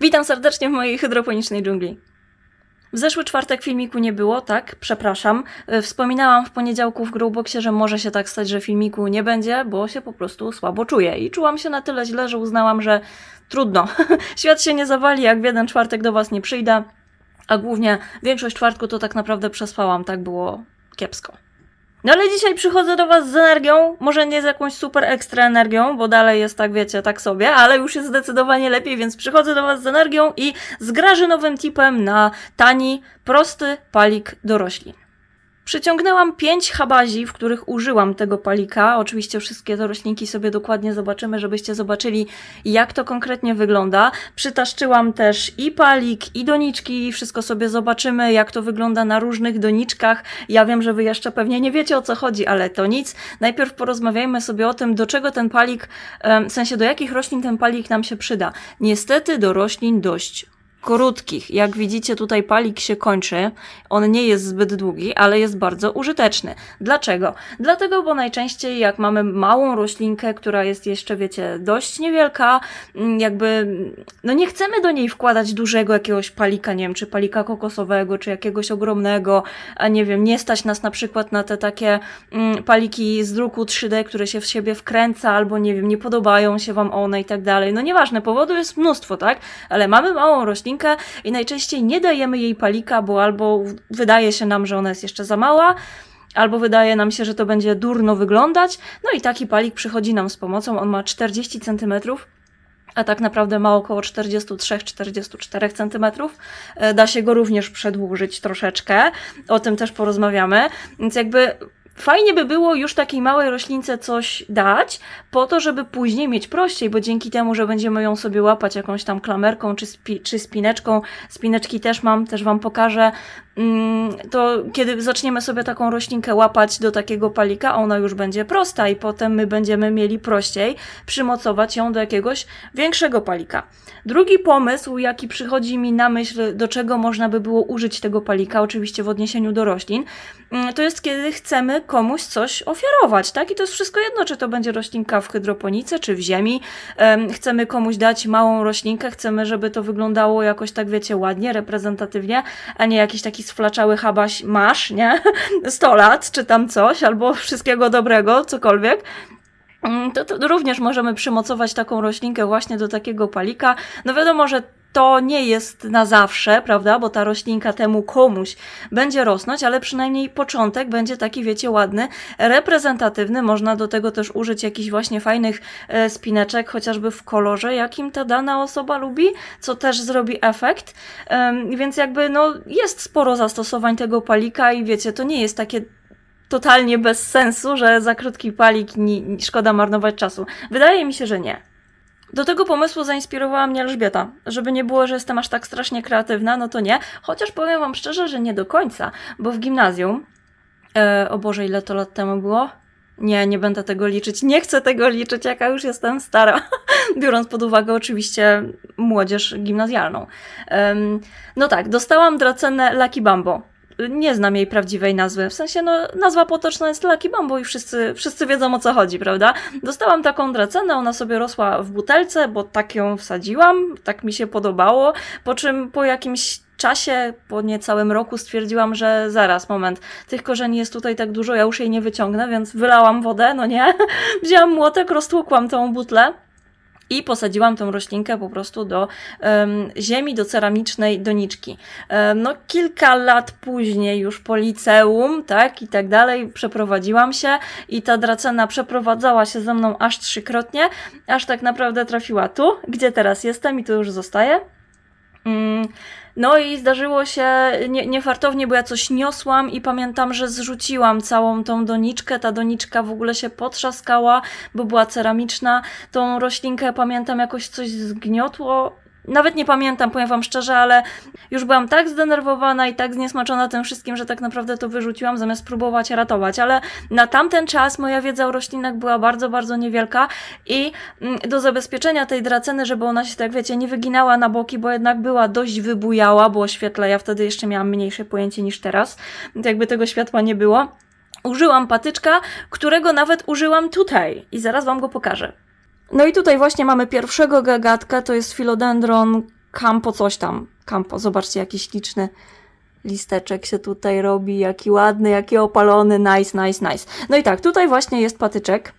Witam serdecznie w mojej hydroponicznej dżungli. W zeszły czwartek filmiku nie było, tak, przepraszam. E, Wspominałam w poniedziałku w Growboxie, że może się tak stać, że filmiku nie będzie, bo się po prostu słabo czuję. I czułam się na tyle źle, że uznałam, że trudno. Świat się nie zawali, jak w jeden czwartek do Was nie przyjdę. A głównie większość czwartku to tak naprawdę przespałam, tak było kiepsko. No ale dzisiaj przychodzę do Was z energią, może nie z jakąś super ekstra energią, bo dalej jest tak, wiecie, tak sobie, ale już jest zdecydowanie lepiej, więc przychodzę do Was z energią i z grażynowym tipem na tani, prosty palik do roślin. Przyciągnęłam pięć habazi, w których użyłam tego palika. Oczywiście wszystkie te roślinki sobie dokładnie zobaczymy, żebyście zobaczyli, jak to konkretnie wygląda. Przytaszczyłam też i palik, i doniczki, wszystko sobie zobaczymy, jak to wygląda na różnych doniczkach. Ja wiem, że wy jeszcze pewnie nie wiecie o co chodzi, ale to nic. Najpierw porozmawiajmy sobie o tym, do czego ten palik, w sensie do jakich roślin ten palik nam się przyda. Niestety do roślin dość krótkich. Jak widzicie, tutaj palik się kończy. On nie jest zbyt długi, ale jest bardzo użyteczny. Dlaczego? Dlatego, bo najczęściej jak mamy małą roślinkę, która jest jeszcze, wiecie, dość niewielka, mm, jakby, no nie chcemy do niej wkładać dużego jakiegoś palika, nie wiem, czy palika kokosowego, czy jakiegoś ogromnego, a nie wiem, nie stać nas na przykład na te takie mm, paliki z druku 3D, które się w siebie wkręca, albo nie wiem, nie podobają się wam one i tak dalej. No nieważne, powodu jest mnóstwo, tak? Ale mamy małą roślinkę i najczęściej nie dajemy jej palika, bo albo wydaje się nam, że ona jest jeszcze za mała, albo wydaje nam się, że to będzie durno wyglądać. No i taki palik przychodzi nam z pomocą. On ma 40 cm. A tak naprawdę ma około 43-44 cm. E, Da się go również przedłużyć troszeczkę. O tym też porozmawiamy. Więc jakby fajnie by było już takiej małej roślince coś dać, po to, żeby później mieć prościej, bo dzięki temu, że będziemy ją sobie łapać jakąś tam klamerką czy, spi, czy spineczką, spineczki też mam, też Wam pokażę, to kiedy zaczniemy sobie taką roślinkę łapać do takiego palika, ona już będzie prosta i potem my będziemy mieli prościej przymocować ją do jakiegoś większego palika. Drugi pomysł, jaki przychodzi mi na myśl, do czego można by było użyć tego palika, oczywiście w odniesieniu do roślin, mm, to jest kiedy chcemy komuś coś ofiarować, tak? I to jest wszystko jedno, czy to będzie roślinka w hydroponice, czy w ziemi. Em, chcemy komuś dać małą roślinkę, chcemy, żeby to wyglądało jakoś tak, wiecie, ładnie, reprezentatywnie, a nie jakiś taki sflaczały habaś masz, nie? 100 lat, czy tam coś, albo wszystkiego dobrego, cokolwiek. Mm, To, to również możemy przymocować taką roślinkę właśnie do takiego palika. No wiadomo, że to nie jest na zawsze, prawda? Bo ta roślinka temu komuś będzie rosnąć, ale przynajmniej początek będzie taki, wiecie, ładny, reprezentatywny. Można do tego też użyć jakichś właśnie fajnych e, spineczek, chociażby w kolorze, jakim ta dana osoba lubi, co też zrobi efekt. Więc jakby, no, jest sporo zastosowań tego palika i wiecie, to nie jest takie totalnie bez sensu, że za krótki palik ni, szkoda marnować czasu. Wydaje mi się, że nie. Do tego pomysłu zainspirowała mnie Elżbieta. Żeby nie było, że jestem aż tak strasznie kreatywna, no to nie. Chociaż powiem Wam szczerze, że nie do końca, bo w gimnazjum, e, o Boże, ile to lat temu było? Nie, nie będę tego liczyć. Nie chcę tego liczyć, jaka już jestem stara. Biorąc pod uwagę oczywiście młodzież gimnazjalną. Em, no tak, dostałam dracenę Lucky Bambo nie znam jej prawdziwej nazwy. W sensie, no, nazwa potoczna jest Lucky Bambo i wszyscy, wszyscy wiedzą o co chodzi, prawda? Dostałam taką dracenę, ona sobie rosła w butelce, bo tak ją wsadziłam, tak mi się podobało, po czym po jakimś czasie, po niecałym roku stwierdziłam, że zaraz, moment, tych korzeni jest tutaj tak dużo, ja już jej nie wyciągnę, więc wylałam wodę, no nie? Wzięłam młotek, roztłukłam tą butlę, i posadziłam tą roślinkę po prostu do em, ziemi, do ceramicznej doniczki. Em, no, kilka lat później, już po liceum, tak, i tak dalej, przeprowadziłam się i ta dracena przeprowadzała się ze mną aż trzykrotnie, aż tak naprawdę trafiła tu, gdzie teraz jestem i tu już zostaję. No i zdarzyło się nie, niefartownie, bo ja coś niosłam i pamiętam, że zrzuciłam całą tą doniczkę. Ta doniczka w ogóle się potrzaskała, bo była ceramiczna. Tą roślinkę pamiętam jakoś coś zgniotło. Nawet nie pamiętam, powiem wam szczerze, ale już byłam tak zdenerwowana i tak zniesmaczona tym wszystkim, że tak naprawdę to wyrzuciłam zamiast próbować ratować. Ale na tamten czas moja wiedza o roślinach była bardzo, bardzo niewielka i mm, do zabezpieczenia tej draceny, żeby ona się, tak wiecie, nie wyginała na boki, bo jednak była dość wybujała, było świetle, ja wtedy jeszcze miałam mniejsze pojęcie niż teraz, jakby tego światła nie było. Użyłam patyczka, którego nawet użyłam tutaj i zaraz wam go pokażę. No i tutaj właśnie mamy pierwszego gagatka, to jest Philodendron kampo coś tam. Kampo, zobaczcie, jaki śliczny listeczek się tutaj robi, jaki ładny, jaki opalony, nice, nice, nice. No i tak, tutaj właśnie jest patyczek,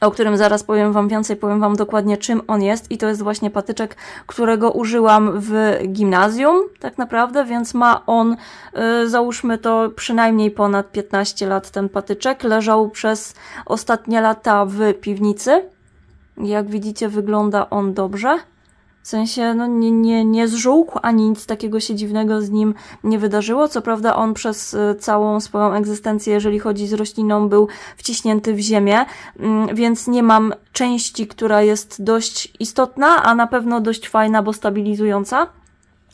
o którym zaraz powiem Wam więcej, powiem Wam dokładnie czym on jest i to jest właśnie patyczek, którego użyłam w gimnazjum tak naprawdę, więc ma on, y, załóżmy to przynajmniej ponad 15 lat ten patyczek, leżał przez ostatnie lata w piwnicy. Jak widzicie wygląda on dobrze. W sensie, no nie, nie, nie zżółkł, ani nic takiego się dziwnego z nim nie wydarzyło. Co prawda, on przez y, całą swoją egzystencję, jeżeli chodzi z rośliną, był wciśnięty w ziemię, mm, więc nie mam części, która jest dość istotna, a na pewno dość fajna, bo stabilizująca.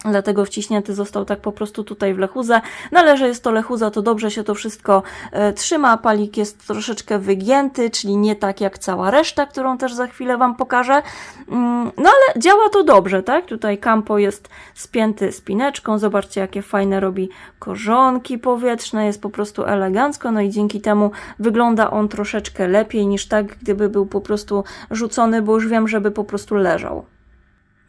Dlatego wciśnięty został tak po prostu tutaj w lechuzę. No ale że jest to lechuza, to dobrze się to wszystko e, trzyma. Palik jest troszeczkę wygięty, czyli nie tak jak cała reszta, którą też za chwilę Wam pokażę. Mm, no ale działa to dobrze, tak? Tutaj kampo jest spięty spineczką. Zobaczcie, jakie fajne robi korzonki powietrzne. Jest po prostu elegancko. No i dzięki temu wygląda on troszeczkę lepiej niż tak, gdyby był po prostu rzucony, bo już wiem, żeby po prostu leżał.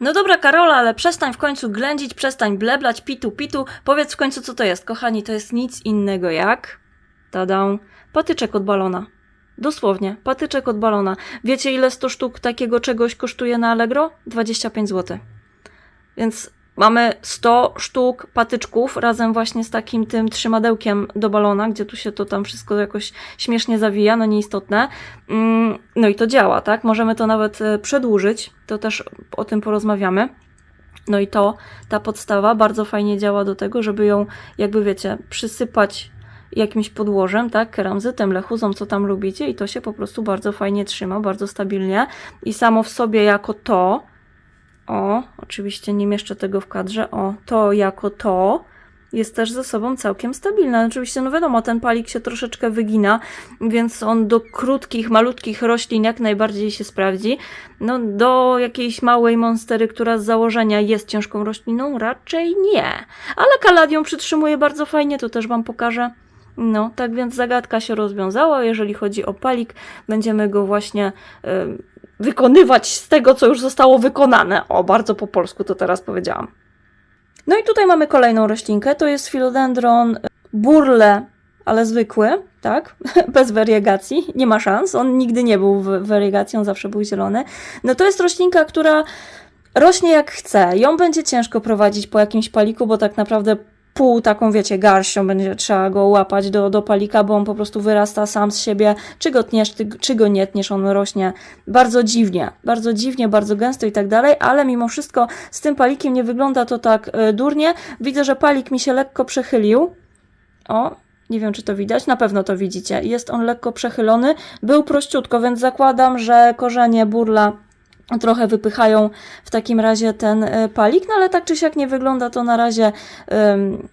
No dobra, Karola, ale przestań w końcu ględzić, przestań bleblać, pitu, pitu. Powiedz w końcu, co to jest. Kochani, to jest nic innego jak... Tadą. Patyczek od balona. Dosłownie, patyczek od balona. Wiecie, ile 100 sztuk takiego czegoś kosztuje na Allegro? 25 zł. Więc mamy 100 sztuk patyczków razem właśnie z takim tym trzymadełkiem do balona, gdzie tu się to tam wszystko jakoś śmiesznie zawija, no nieistotne. Mm, No i to działa, tak? Możemy to nawet e, przedłużyć, to też o tym porozmawiamy. No i to, ta podstawa bardzo fajnie działa do tego, żeby ją, jakby wiecie, przysypać jakimś podłożem, tak, keramzytem, lechuzą, co tam lubicie i to się po prostu bardzo fajnie trzyma, bardzo stabilnie i samo w sobie jako to, o, oczywiście nie mieszczę tego w kadrze, o, to jako to jest też ze sobą całkiem stabilne. Oczywiście, no wiadomo, ten palik się troszeczkę wygina, więc on do krótkich, malutkich roślin jak najbardziej się sprawdzi. No, do jakiejś małej monstery, która z założenia jest ciężką rośliną, raczej nie. Ale kaladium przytrzymuje bardzo fajnie, to też Wam pokażę. No, tak więc zagadka się rozwiązała. Jeżeli chodzi o palik, będziemy go właśnie wykonywać z tego, co już zostało wykonane. O, bardzo po polsku to teraz powiedziałam. No i tutaj mamy kolejną roślinkę. To jest philodendron burle, ale zwykły, tak? Bez wariegacji. Nie ma szans. On nigdy nie był wariegacją, zawsze był zielony. No to jest roślinka, która rośnie jak chce. Ją będzie ciężko prowadzić po jakimś paliku, bo tak naprawdę pół taką, wiecie, garścią będzie trzeba go łapać do, do palika, bo on po prostu wyrasta sam z siebie. Czy go tniesz, ty, czy go nie tniesz, on rośnie bardzo dziwnie, bardzo dziwnie, bardzo gęsto i tak dalej, ale mimo wszystko z tym palikiem nie wygląda to tak e, durnie. Widzę, że palik mi się lekko przechylił. O, nie wiem, czy to widać, na pewno to widzicie. Jest on lekko przechylony, był prościutko, więc zakładam, że korzenie burla trochę wypychają w takim razie ten e, palik, no ale tak czy siak nie wygląda to na razie em,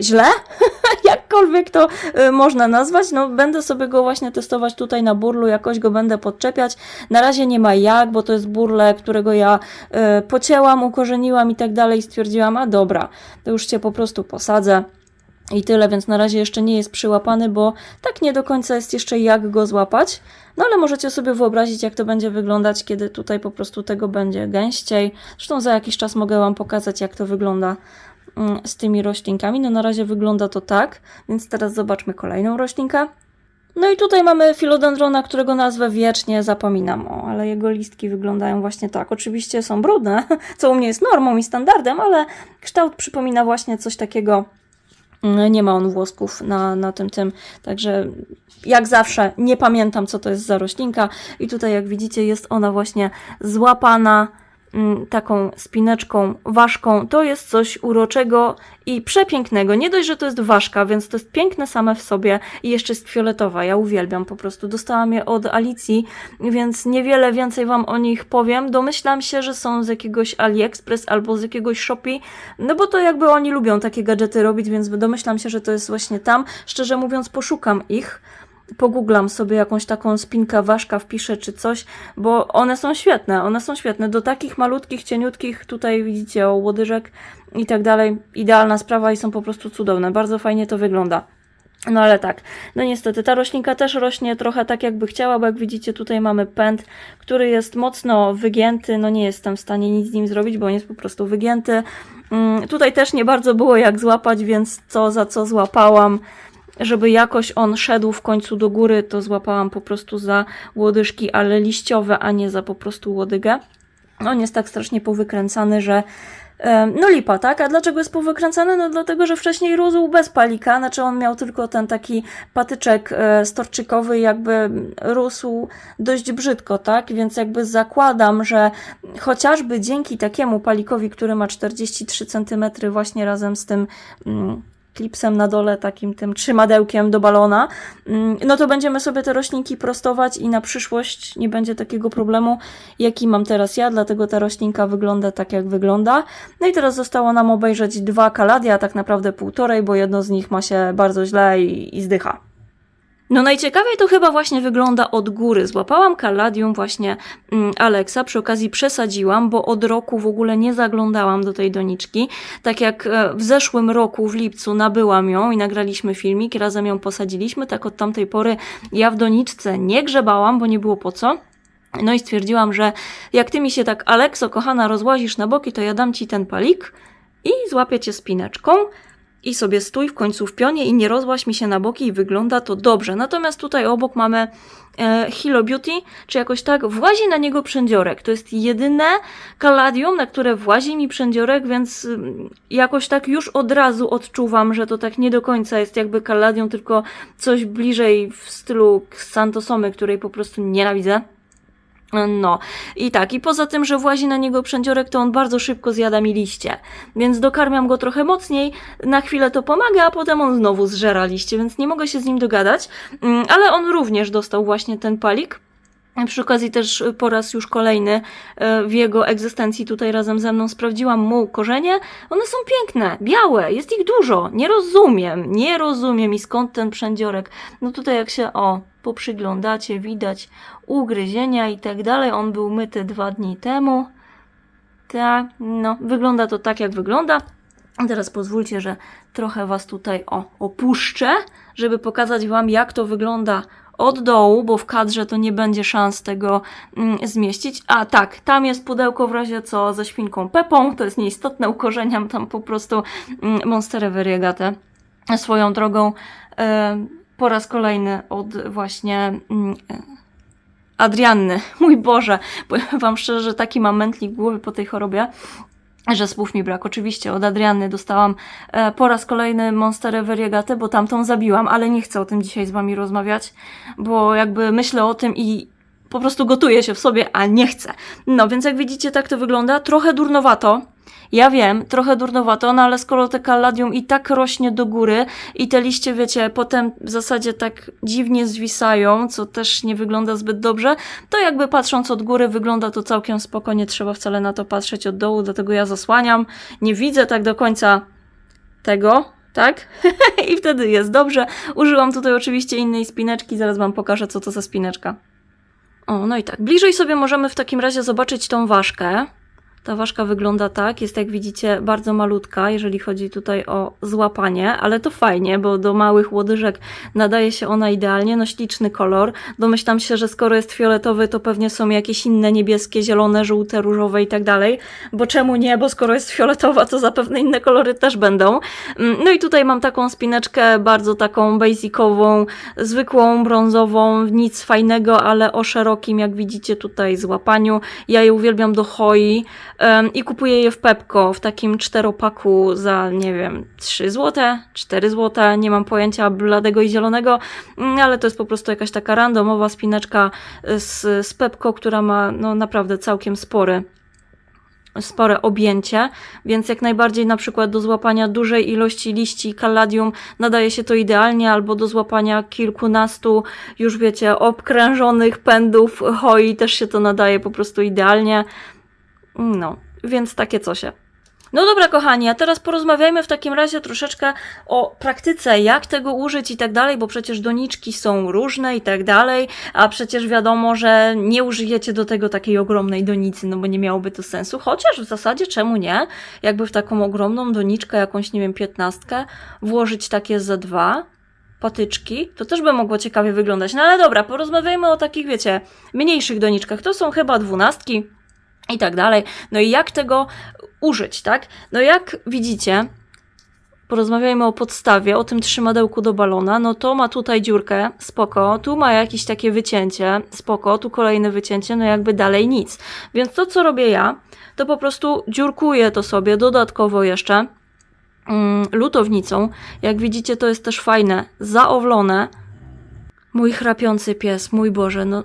źle, jakkolwiek to e, można nazwać. No będę sobie go właśnie testować tutaj na burlu, jakoś go będę podczepiać. Na razie nie ma jak, bo to jest burle, którego ja e, pocięłam, ukorzeniłam i tak dalej. Stwierdziłam, a dobra, to już cię po prostu posadzę. I tyle, więc na razie jeszcze nie jest przyłapany, bo tak nie do końca jest jeszcze jak go złapać. No ale możecie sobie wyobrazić, jak to będzie wyglądać, kiedy tutaj po prostu tego będzie gęściej. Zresztą za jakiś czas mogę Wam pokazać, jak to wygląda mm, z tymi roślinkami. No na razie wygląda to tak, więc teraz zobaczmy kolejną roślinkę. No i tutaj mamy filodendrona, którego nazwę wiecznie zapominam, o, ale jego listki wyglądają właśnie tak. Oczywiście są brudne, co u mnie jest normą i standardem, ale kształt przypomina właśnie coś takiego Nie ma on włosków na, na tym tym, także jak zawsze nie pamiętam, co to jest za roślinka. I tutaj, jak widzicie, jest ona właśnie złapana taką spineczką, ważką. To jest coś uroczego i przepięknego. Nie dość, że to jest ważka, więc to jest piękne same w sobie i jeszcze jest fioletowa. Ja uwielbiam po prostu. Dostałam je od Alicji, więc niewiele więcej Wam o nich powiem. Domyślam się, że są z jakiegoś AliExpress albo z jakiegoś Shopee, no bo to jakby oni lubią takie gadżety robić, więc domyślam się, że to jest właśnie tam. Szczerze mówiąc, poszukam ich. Pogooglam sobie jakąś taką spinkę ważka, wpiszę czy coś, bo one są świetne, one są świetne. Do takich malutkich, cieniutkich, tutaj widzicie o łodyżek i tak dalej, idealna sprawa i są po prostu cudowne. Bardzo fajnie to wygląda. No ale tak, no niestety ta roślinka też rośnie trochę tak jakby chciała, bo jak widzicie tutaj mamy pęd, który jest mocno wygięty, no nie jestem w stanie nic z nim zrobić, bo on jest po prostu wygięty. Mm, tutaj też nie bardzo było jak złapać, więc co za co złapałam, żeby jakoś on szedł w końcu do góry, to złapałam po prostu za łodyżki, ale liściowe, a nie za po prostu łodygę. On jest tak strasznie powykręcany, że No lipa, tak? A dlaczego jest powykręcany? No dlatego, że wcześniej rósł bez palika, znaczy on miał tylko ten taki patyczek e, storczykowy, jakby rósł dość brzydko, tak? Więc jakby zakładam, że chociażby dzięki takiemu palikowi, który ma 43 cm właśnie razem z tym mm, klipsem na dole, takim tym trzymadełkiem do balona, mm, no to będziemy sobie te roślinki prostować i na przyszłość nie będzie takiego problemu, jaki mam teraz ja, dlatego ta roślinka wygląda tak, jak wygląda. No i teraz zostało nam obejrzeć dwa kaladia, tak naprawdę półtorej, bo jedno z nich ma się bardzo źle i, i zdycha. No najciekawiej to chyba właśnie wygląda od góry. Złapałam kaladium właśnie mm, Alexa, przy okazji przesadziłam, bo od roku w ogóle nie zaglądałam do tej doniczki. Tak jak e, w zeszłym roku w lipcu nabyłam ją i nagraliśmy filmik, razem ją posadziliśmy, tak od tamtej pory ja w doniczce nie grzebałam, bo nie było po co. No i stwierdziłam, że jak ty mi się tak, Alekso, kochana, rozłazisz na boki, to ja dam ci ten palik i złapię cię spineczką i sobie stój w końcu w pionie i nie rozłaź mi się na boki i wygląda to dobrze. Natomiast tutaj obok mamy e, Hilo Beauty, czy jakoś tak, włazi na niego przędziorek. To jest jedyne kaladium, na które włazi mi przędziorek, więc ym, jakoś tak już od razu odczuwam, że to tak nie do końca jest jakby kaladium, tylko coś bliżej w stylu Santosomy, której po prostu nienawidzę. No, i tak, i poza tym, że włazi na niego przędziorek, to on bardzo szybko zjada mi liście, więc dokarmiam go trochę mocniej, na chwilę to pomaga, a potem on znowu zżera liście, więc nie mogę się z nim dogadać, Mm, ale on również dostał właśnie ten palik. Przy okazji też po raz już kolejny e, w jego egzystencji tutaj razem ze mną sprawdziłam mu korzenie. One są piękne, białe, jest ich dużo. Nie rozumiem, nie rozumiem i skąd ten przędziorek. No tutaj jak się, o, poprzyglądacie, widać ugryzienia i tak dalej. On był myty dwa dni temu. Tak, no, wygląda to tak, jak wygląda. Teraz pozwólcie, że trochę Was tutaj o, opuszczę, żeby pokazać Wam, jak to wygląda od dołu, bo w kadrze to nie będzie szans tego mm, zmieścić. A tak, tam jest pudełko w razie co ze świnką Pepą, to jest nieistotne, ukorzeniam tam po prostu mm, Monsterę Variegatę. Swoją drogą e, po raz kolejny od właśnie mm, Adrianny. Mój Boże, powiem Wam szczerze, że taki mam mętlik głowy po tej chorobie, że słów mi brak. Oczywiście od Adrianny dostałam e, po raz kolejny Monsterę Variegatę, bo tamtą zabiłam, ale nie chcę o tym dzisiaj z Wami rozmawiać, bo jakby myślę o tym i po prostu gotuję się w sobie, a nie chcę. No więc jak widzicie, tak to wygląda. Trochę durnowato. Ja wiem, trochę durnowato, no ale skoro te kaladium i tak rośnie do góry i te liście, wiecie, potem w zasadzie tak dziwnie zwisają, co też nie wygląda zbyt dobrze, to jakby patrząc od góry wygląda to całkiem spoko, nie trzeba wcale na to patrzeć od dołu, dlatego ja zasłaniam, nie widzę tak do końca tego, tak? I wtedy jest dobrze. Użyłam tutaj oczywiście innej spineczki, zaraz wam pokażę, co to za spineczka. O, no i tak, bliżej sobie możemy w takim razie zobaczyć tą ważkę. Ta ważka wygląda tak, jest jak widzicie bardzo malutka, jeżeli chodzi tutaj o złapanie, ale to fajnie, bo do małych łodyżek nadaje się ona idealnie, no śliczny kolor. Domyślam się, że skoro jest fioletowy, to pewnie są jakieś inne niebieskie, zielone, żółte, różowe i tak dalej, bo czemu nie, bo skoro jest fioletowa, to zapewne inne kolory też będą. Mm, No i tutaj mam taką spineczkę bardzo taką basicową, zwykłą, brązową, nic fajnego, ale o szerokim, jak widzicie tutaj, złapaniu. Ja je uwielbiam do hoi em, i kupuję je w Pepko w takim czteropaku za, nie wiem, 3 złote, 4 złote, nie mam pojęcia bladego i zielonego, mm, ale to jest po prostu jakaś taka randomowa spineczka z, z Pepko, która ma no naprawdę całkiem spory spore objęcie, więc jak najbardziej na przykład do złapania dużej ilości liści kaladium nadaje się to idealnie, albo do złapania kilkunastu już wiecie, obkrężonych pędów hoi też się to nadaje po prostu idealnie. No, więc takie cosie. No dobra, kochani, a teraz porozmawiajmy w takim razie troszeczkę o praktyce, jak tego użyć i tak dalej, bo przecież doniczki są różne i tak dalej, a przecież wiadomo, że nie użyjecie do tego takiej ogromnej donicy, no bo nie miałoby to sensu, chociaż w zasadzie czemu nie? Jakby w taką ogromną doniczkę, jakąś, nie wiem, piętnastkę, włożyć takie ze dwa, patyczki, to też by mogło ciekawie wyglądać. No ale dobra, porozmawiajmy o takich, wiecie, mniejszych doniczkach. To są chyba dwunastki i tak dalej. No i jak tego użyć, tak? No jak widzicie, porozmawiajmy o podstawie, o tym trzymadełku do balona, no to ma tutaj dziurkę, spoko, tu ma jakieś takie wycięcie, spoko, tu kolejne wycięcie, no jakby dalej nic. Więc to, co robię ja, to po prostu dziurkuję to sobie dodatkowo jeszcze mm, lutownicą. Jak widzicie, to jest też fajne, zaowlone. Mój chrapiący pies, mój Boże, no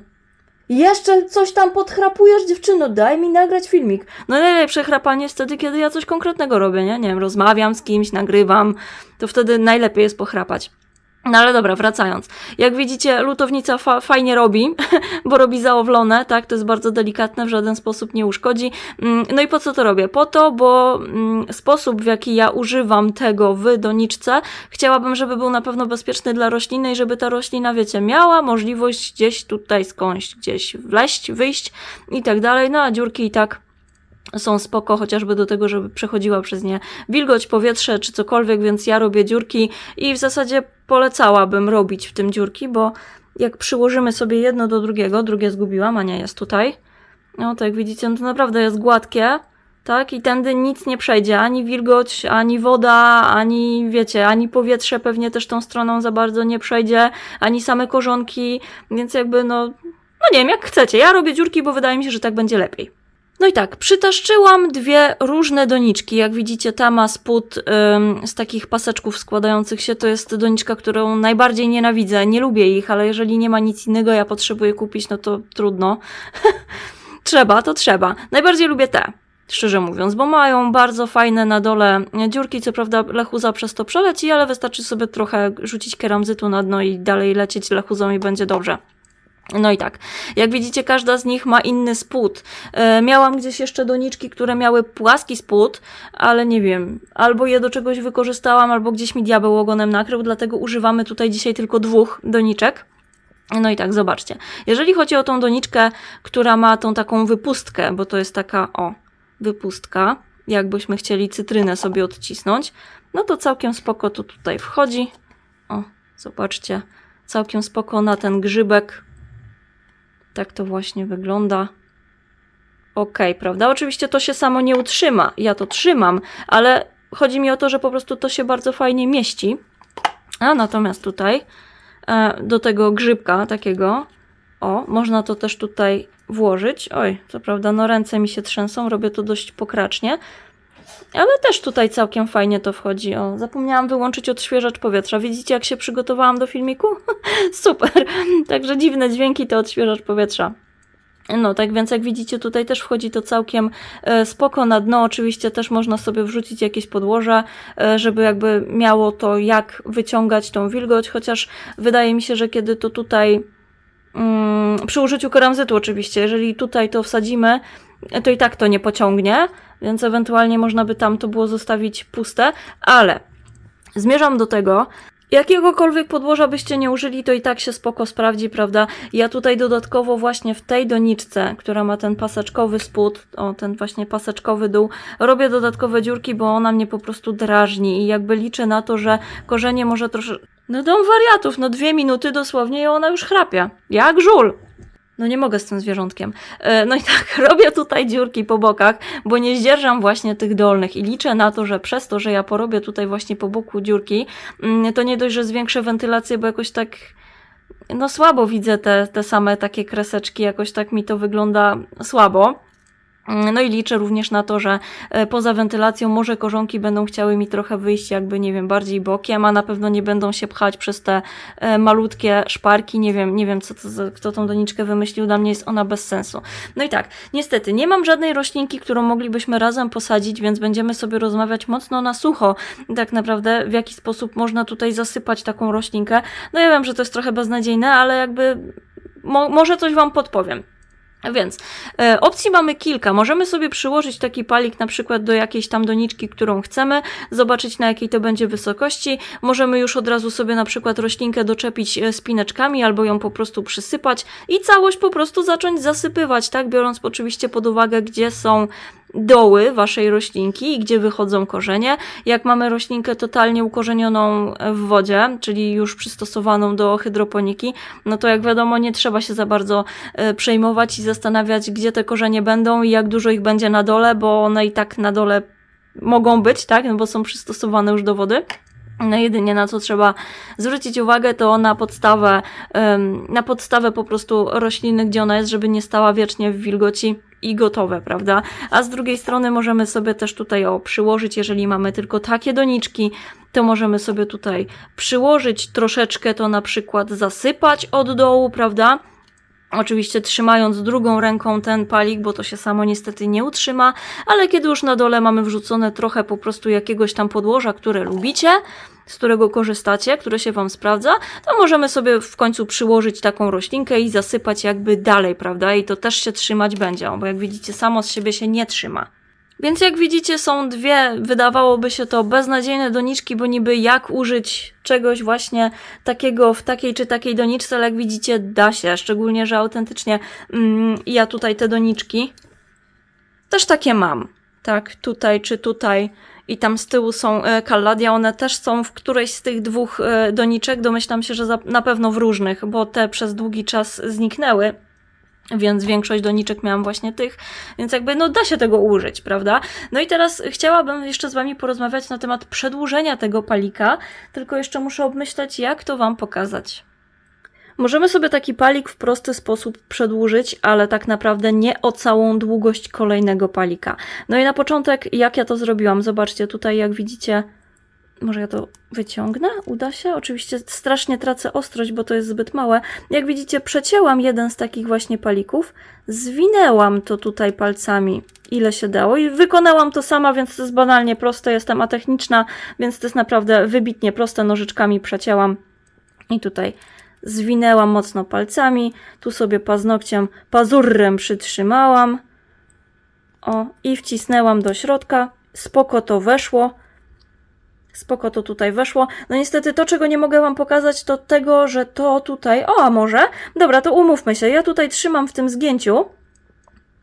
jeszcze coś tam podchrapujesz, dziewczyno, daj mi nagrać filmik. No najlepsze chrapanie jest wtedy, kiedy ja coś konkretnego robię, nie? Nie wiem, rozmawiam z kimś, nagrywam, to wtedy najlepiej jest pochrapać. No ale dobra, wracając. Jak widzicie, lutownica fa fajnie robi, bo robi zaowlone, tak? To jest bardzo delikatne, w żaden sposób nie uszkodzi. Mm, No i po co to robię? Po to, bo mm, sposób, w jaki ja używam tego w doniczce, chciałabym, żeby był na pewno bezpieczny dla rośliny i żeby ta roślina, wiecie, miała możliwość gdzieś tutaj skądś, gdzieś wleść, wyjść i tak dalej. No a dziurki i tak są spoko, chociażby do tego, żeby przechodziła przez nie wilgoć, powietrze czy cokolwiek, więc ja robię dziurki i w zasadzie polecałabym robić w tym dziurki, bo jak przyłożymy sobie jedno do drugiego, drugie zgubiłam, a nie jest tutaj, no to jak widzicie, no to naprawdę jest gładkie, tak, i tędy nic nie przejdzie, ani wilgoć, ani woda, ani wiecie, ani powietrze pewnie też tą stroną za bardzo nie przejdzie, ani same korzonki, więc jakby no, no nie wiem, jak chcecie, ja robię dziurki, bo wydaje mi się, że tak będzie lepiej. No i tak, przytaszczyłam dwie różne doniczki. Jak widzicie, ta ma spód ym, z takich paseczków składających się. To jest doniczka, którą najbardziej nienawidzę. Nie lubię ich, ale jeżeli nie ma nic innego, ja potrzebuję kupić, no to trudno. trzeba, to trzeba. Najbardziej lubię te. Szczerze mówiąc, bo mają bardzo fajne na dole dziurki, co prawda lechuza przez to przeleci, ale wystarczy sobie trochę rzucić keramzytu na dno i dalej lecieć lechuzą i będzie dobrze. No i tak, jak widzicie, każda z nich ma inny spód. E, miałam gdzieś jeszcze doniczki, które miały płaski spód, ale nie wiem, albo je do czegoś wykorzystałam, albo gdzieś mi diabeł ogonem nakrył, dlatego używamy tutaj dzisiaj tylko dwóch doniczek. No i tak, zobaczcie. Jeżeli chodzi o tą doniczkę, która ma tą taką wypustkę, bo to jest taka, o, wypustka, jakbyśmy chcieli cytrynę sobie odcisnąć, no to całkiem spoko to tutaj wchodzi. O, zobaczcie, całkiem spoko na ten grzybek tak to właśnie wygląda. Ok, prawda? Oczywiście to się samo nie utrzyma. Ja to trzymam, ale chodzi mi o to, że po prostu to się bardzo fajnie mieści. A natomiast tutaj e, do tego grzybka takiego, o, można to też tutaj włożyć. Oj, co prawda, no ręce mi się trzęsą, robię to dość pokracznie. Ale też tutaj całkiem fajnie to wchodzi. O, zapomniałam wyłączyć odświeżacz powietrza. Widzicie, jak się przygotowałam do filmiku? Super. Także dziwne dźwięki to odświeżacz powietrza. No, tak więc jak widzicie, tutaj też wchodzi to całkiem e, spoko na dno. Oczywiście też można sobie wrzucić jakieś podłoże, e, żeby jakby miało to jak wyciągać tą wilgoć, chociaż wydaje mi się, że kiedy to tutaj mm, przy użyciu keramzytu oczywiście, jeżeli tutaj to wsadzimy, to i tak to nie pociągnie, więc ewentualnie można by tam to było zostawić puste, ale zmierzam do tego, Jakiegokolwiek podłoża byście nie użyli, to i tak się spoko sprawdzi, prawda? Ja tutaj dodatkowo właśnie w tej doniczce, która ma ten paseczkowy spód, o ten właśnie paseczkowy dół, robię dodatkowe dziurki, bo ona mnie po prostu drażni i jakby liczę na to, że korzenie może trosze... No dom wariatów, no dwie minuty dosłownie i ona już chrapie. Jak żul! No nie mogę z tym zwierzątkiem. E, No i tak, robię tutaj dziurki po bokach, bo nie zdzierżam właśnie tych dolnych i liczę na to, że przez to, że ja porobię tutaj właśnie po boku dziurki, mm, to nie dość, że zwiększę wentylację, bo jakoś tak no słabo widzę te, te same takie kreseczki, jakoś tak mi to wygląda słabo. Mm, No i liczę również na to, że e, poza wentylacją może korzonki będą chciały mi trochę wyjść jakby, nie wiem, bardziej bokiem, a na pewno nie będą się pchać przez te e, malutkie szparki. Nie wiem, nie wiem, co to kto tą doniczkę wymyślił, dla mnie jest ona bez sensu. No i tak, niestety, nie mam żadnej roślinki, którą moglibyśmy razem posadzić, więc będziemy sobie rozmawiać mocno na sucho. Tak naprawdę, w jaki sposób można tutaj zasypać taką roślinkę. No ja wiem, że to jest trochę beznadziejne, ale jakby mo może coś Wam podpowiem. Więc e, opcji mamy kilka. Możemy sobie przyłożyć taki palik na przykład do jakiejś tam doniczki, którą chcemy, zobaczyć na jakiej to będzie wysokości. Możemy już od razu sobie na przykład roślinkę doczepić e, spineczkami albo ją po prostu przysypać i całość po prostu zacząć zasypywać, tak? Biorąc oczywiście pod uwagę, gdzie są doły waszej roślinki i gdzie wychodzą korzenie. Jak mamy roślinkę totalnie ukorzenioną w wodzie, czyli już przystosowaną do hydroponiki, no to jak wiadomo, nie trzeba się za bardzo e, przejmować i zastanawiać, gdzie te korzenie będą i jak dużo ich będzie na dole, bo one i tak na dole mogą być, tak? No bo są przystosowane już do wody. No jedynie na co trzeba zwrócić uwagę, to na podstawę, na podstawę po prostu rośliny, gdzie ona jest, żeby nie stała wiecznie w wilgoci i gotowe, prawda? A z drugiej strony możemy sobie też tutaj o przyłożyć, jeżeli mamy tylko takie doniczki, to możemy sobie tutaj przyłożyć troszeczkę, to na przykład zasypać od dołu, prawda? Oczywiście trzymając drugą ręką ten palik, bo to się samo niestety nie utrzyma, ale kiedy już na dole mamy wrzucone trochę po prostu jakiegoś tam podłoża, które lubicie, z którego korzystacie, które się Wam sprawdza, to możemy sobie w końcu przyłożyć taką roślinkę i zasypać jakby dalej, prawda? I to też się trzymać będzie, bo jak widzicie, samo z siebie się nie trzyma. Więc jak widzicie, są dwie, wydawałoby się to beznadziejne doniczki, bo niby jak użyć czegoś właśnie takiego w takiej czy takiej doniczce, ale jak widzicie, da się, szczególnie, że autentycznie mm, ja tutaj te doniczki też takie mam. Tak, tutaj czy tutaj. I tam z tyłu są e, kalladia, one też są w którejś z tych dwóch e, doniczek, domyślam się, że na pewno w różnych, bo te przez długi czas zniknęły więc większość doniczek miałam właśnie tych, więc jakby no da się tego użyć, prawda? No i teraz chciałabym jeszcze z Wami porozmawiać na temat przedłużenia tego palika, tylko jeszcze muszę obmyśleć, jak to Wam pokazać. Możemy sobie taki palik w prosty sposób przedłużyć, ale tak naprawdę nie o całą długość kolejnego palika. No i na początek, jak ja to zrobiłam? Zobaczcie tutaj, jak widzicie, może ja to wyciągnę? Uda się? Oczywiście strasznie tracę ostrość, bo to jest zbyt małe. Jak widzicie, przecięłam jeden z takich właśnie palików, zwinęłam to tutaj palcami, ile się dało i wykonałam to sama, więc to jest banalnie proste. Jestem atechniczna, więc to jest naprawdę wybitnie proste. Nożyczkami przecięłam i tutaj zwinęłam mocno palcami. Tu sobie paznokciem, pazurrem przytrzymałam. O, i wcisnęłam do środka. Spoko to weszło spoko to tutaj weszło. No niestety to, czego nie mogę wam pokazać, to tego, że to tutaj... O, a może? Dobra, to umówmy się. Ja tutaj trzymam w tym zgięciu.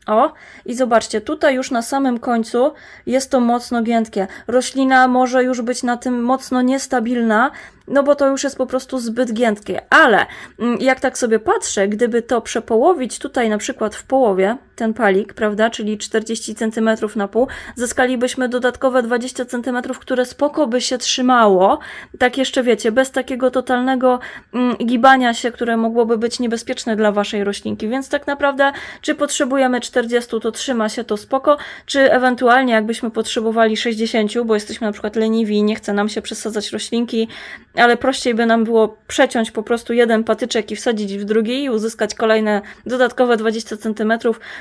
O, i zobaczcie, tutaj już na samym końcu jest to mocno giętkie. Roślina może już być na tym mocno niestabilna, no bo to już jest po prostu zbyt giętkie. Ale mm, jak tak sobie patrzę, gdyby to przepołowić tutaj na przykład w połowie, ten palik, prawda, czyli 40 cm na pół, zyskalibyśmy dodatkowe 20 cm, które spoko by się trzymało. Tak jeszcze wiecie, bez takiego totalnego mm, gibania się, które mogłoby być niebezpieczne dla waszej roślinki. Więc tak naprawdę, czy potrzebujemy 40, to trzyma się to spoko, czy ewentualnie jakbyśmy potrzebowali 60, bo jesteśmy na przykład leniwi i nie chce nam się przesadzać roślinki, ale prościej by nam było przeciąć po prostu jeden patyczek i wsadzić w drugi i uzyskać kolejne dodatkowe 20 cm,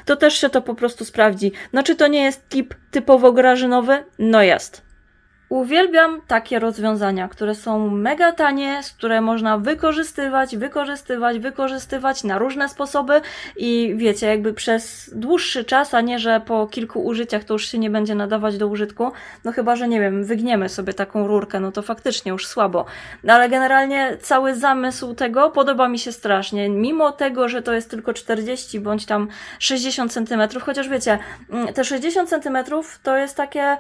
to też się to po prostu sprawdzi. No czy to nie jest tip typowo grażynowy? No jest. Uwielbiam takie rozwiązania, które są mega tanie, które można wykorzystywać, wykorzystywać, wykorzystywać na różne sposoby i wiecie, jakby przez dłuższy czas, a nie, że po kilku użyciach to już się nie będzie nadawać do użytku. No chyba, że nie wiem, wygniemy sobie taką rurkę, no to faktycznie już słabo. No ale generalnie cały zamysł tego podoba mi się strasznie. Mimo tego, że to jest tylko 40 bądź tam 60 cm, chociaż wiecie, mm, te 60 cm to jest takie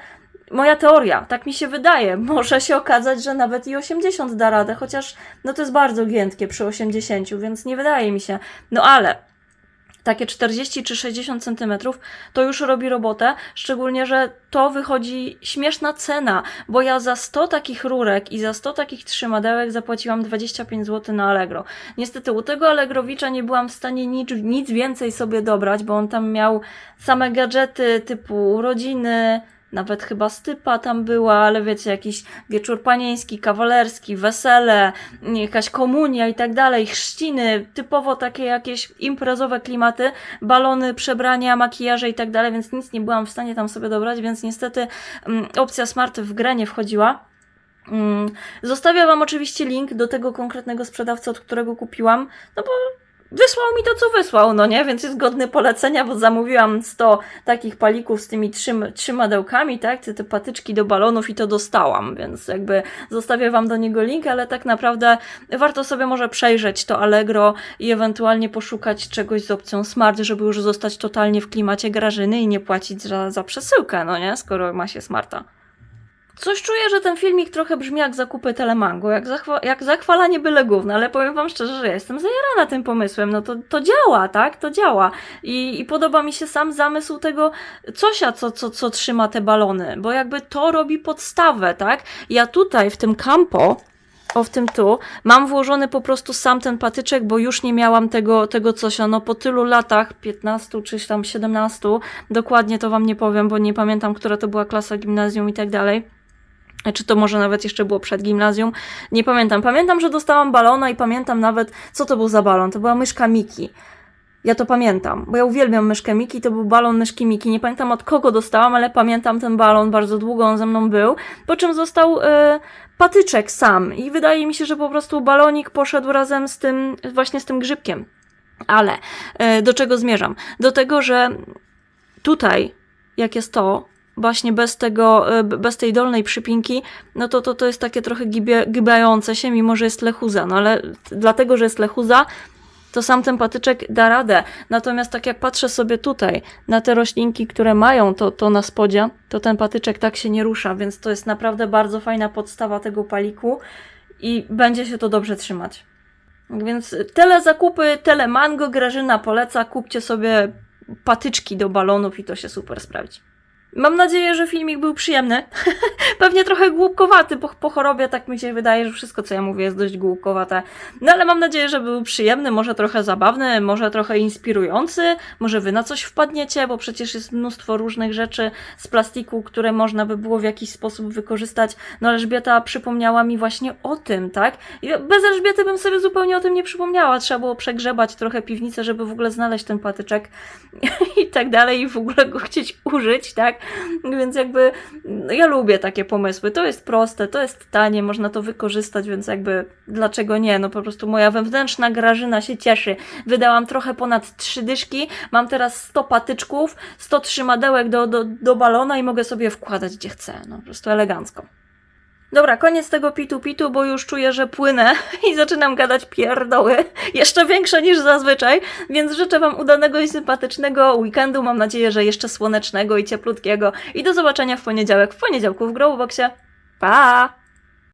moja teoria, tak mi się wydaje. Może się okazać, że nawet i 80 da radę, chociaż no to jest bardzo giętkie przy 80, więc nie wydaje mi się. No ale takie 40 czy 60 centymetrów, to już robi robotę, szczególnie, że to wychodzi śmieszna cena, bo ja za 100 takich rurek i za 100 takich trzymadełek zapłaciłam 25 zł na Allegro. Niestety u tego Allegrowicza nie byłam w stanie nic, nic więcej sobie dobrać, bo on tam miał same gadżety typu urodziny, nawet chyba stypa tam była, ale wiecie, jakiś wieczór panieński, kawalerski, wesele, jakaś komunia i tak dalej, chrzciny, typowo takie jakieś imprezowe klimaty, balony, przebrania, makijaże i tak dalej, więc nic nie byłam w stanie tam sobie dobrać, więc niestety mm, opcja smart w grę nie wchodziła. Mm, Zostawię Wam oczywiście link do tego konkretnego sprzedawcy, od którego kupiłam, no bo wysłał mi to, co wysłał, no nie? Więc jest godny polecenia, bo zamówiłam 100 takich palików z tymi trzym, trzymadełkami, tak? Te, te patyczki do balonów i to dostałam, więc jakby zostawię wam do niego link, ale tak naprawdę warto sobie może przejrzeć to Allegro i ewentualnie poszukać czegoś z opcją Smart, żeby już zostać totalnie w klimacie Grażyny i nie płacić za, za przesyłkę, no nie? Skoro ma się Smarta. Coś czuję, że ten filmik trochę brzmi jak zakupy Telemango, jak, zachwa- jak zachwalanie byle gówna, ale powiem wam szczerze, że jestem zajarana tym pomysłem, no to, to działa, tak? To działa. I, I podoba mi się sam zamysł tego cosia, co, co, co trzyma te balony, bo jakby to robi podstawę, tak? Ja tutaj w tym campo, o w tym tu, mam włożony po prostu sam ten patyczek, bo już nie miałam tego, tego cosia, no po tylu latach, 15 czy tam 17, dokładnie to wam nie powiem, bo nie pamiętam, która to była klasa gimnazjum i tak dalej. Czy to może nawet jeszcze było przed gimnazjum? Nie pamiętam. Pamiętam, że dostałam balona i pamiętam nawet, co to był za balon. To była myszka Miki. Ja to pamiętam, bo ja uwielbiam myszkę Miki, to był balon myszki Miki. Nie pamiętam od kogo dostałam, ale pamiętam ten balon, bardzo długo on ze mną był. Po czym został e, patyczek sam i wydaje mi się, że po prostu balonik poszedł razem z tym, właśnie z tym grzybkiem. Ale e, do czego zmierzam? Do tego, że tutaj, jak jest to, właśnie bez tego, e, bez tej dolnej przypinki, no to to, to jest takie trochę gibie, gibające się, mimo że jest lechuza. No ale dlatego, że jest lechuza, to sam ten patyczek da radę. Natomiast tak jak patrzę sobie tutaj na te roślinki, które mają to, to na spodzie, to ten patyczek tak się nie rusza, więc to jest naprawdę bardzo fajna podstawa tego paliku i będzie się to dobrze trzymać. Więc tyle zakupy, tyle mango, Grażyna poleca, kupcie sobie patyczki do balonów i to się super sprawdzi. Mam nadzieję, że filmik był przyjemny. Pewnie trochę głupkowaty, bo po chorobie tak mi się wydaje, że wszystko co ja mówię jest dość głupkowate. No ale mam nadzieję, że był przyjemny, może trochę zabawny, może trochę inspirujący, może wy na coś wpadniecie, bo przecież jest mnóstwo różnych rzeczy z plastiku, które można by było w jakiś sposób wykorzystać. No Elżbieta przypomniała mi właśnie o tym, tak? I bez Elżbiety bym sobie zupełnie o tym nie przypomniała. Trzeba było przegrzebać trochę piwnicę, żeby w ogóle znaleźć ten patyczek i tak dalej i w ogóle go chcieć użyć, tak? Więc jakby no, ja lubię takie pomysły. To jest proste, to jest tanie, można to wykorzystać, więc jakby dlaczego nie? No po prostu moja wewnętrzna grażyna się cieszy. Wydałam trochę ponad trzy dyszki, mam teraz 100 patyczków, 100 trzymadełek do, do, do balona i mogę sobie wkładać gdzie chcę. No po prostu elegancko. Dobra, koniec tego pitu-pitu, bo już czuję, że płynę i zaczynam gadać pierdoły, jeszcze większe niż zazwyczaj, więc życzę Wam udanego i sympatycznego weekendu, mam nadzieję, że jeszcze słonecznego i cieplutkiego i do zobaczenia w poniedziałek, w poniedziałku w Growboxie. Pa!